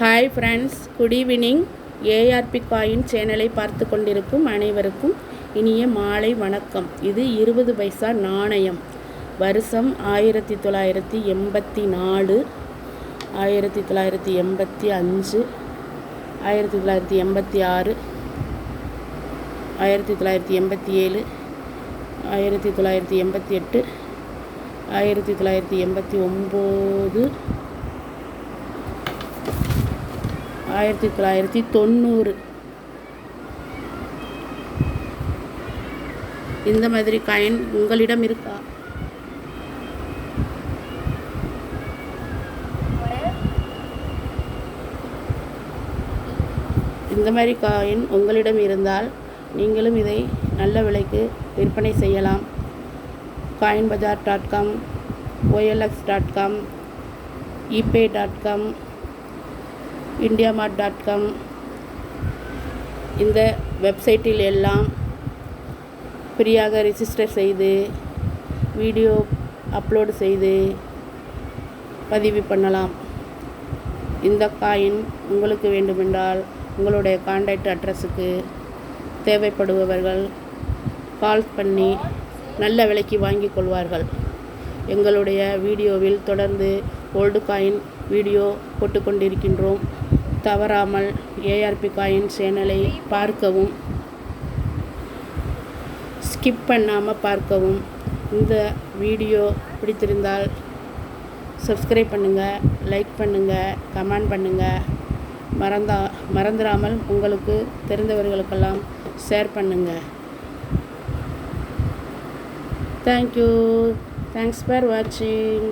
Hi friends good evening ARP coin சேனலை பார்த்து கொண்டிருக்கும் அனைவருக்கும் இனிய மாலை வணக்கம். இது இருபது பைசா நாணயம். வருஷம் ஆயிரத்தி தொள்ளாயிரத்தி எண்பத்தி நாலு ஆயிரத்தி தொள்ளாயிரத்தி எண்பத்தி அஞ்சு ஆயிரத்தி தொள்ளாயிரத்தி எண்பத்தி ஆறு ஆயிரத்தி தொள்ளாயிரத்தி எண்பத்தி ஏழு ஆயிரத்தி தொள்ளாயிரத்தி எண்பத்தி எட்டு ஆயிரத்தி தொள்ளாயிரத்தி எண்பத்தி ஒம்பது ஆயிரத்தி தொள்ளாயிரத்தி தொண்ணூறு. இந்த மாதிரி காயின் உங்களிடம் இருக்கா? இந்த மாதிரி காயின் உங்களிடம் இருந்தால் நீங்களும் இதை நல்ல விலைக்கு விற்பனை செய்யலாம். Coin bazaar dot com OLX dot com eBay dot com India mart dot com இந்த வெப்சைட்டில் எல்லாம் ஃப்ரீயாக ரிஜிஸ்டர் செய்து வீடியோ அப்லோடு செய்து பதிவு பண்ணலாம். இந்த காயின் உங்களுக்கு வேண்டுமென்றால் உங்களுடைய காண்டாக்ட் அட்ரஸுக்கு தேவைப்படுபவர்கள் கால் பண்ணி நல்ல விலைக்கு வாங்கி கொள்வார்கள். எங்களுடைய வீடியோவில் தொடர்ந்து ஓல்டு காயின் வீடியோ போட்டுக்கொண்டிருக்கின்றோம் தவறாமல் ஏஆர்பி காயின் சேனலை பார்க்கவும். ஸ்கிப் பண்ணாமல் பார்க்கவும். இந்த வீடியோ பிடித்திருந்தால் சப்ஸ்கிரைப் பண்ணுங்கள் லைக் பண்ணுங்கள் கமெண்ட் பண்ணுங்கள் மறந்தா மறந்துடாமல் உங்களுக்கு தெரிந்தவர்களுக்கெல்லாம் ஷேர் பண்ணுங்கள் தேங்க்யூ தேங்க்ஸ் ஃபார் வாட்சிங்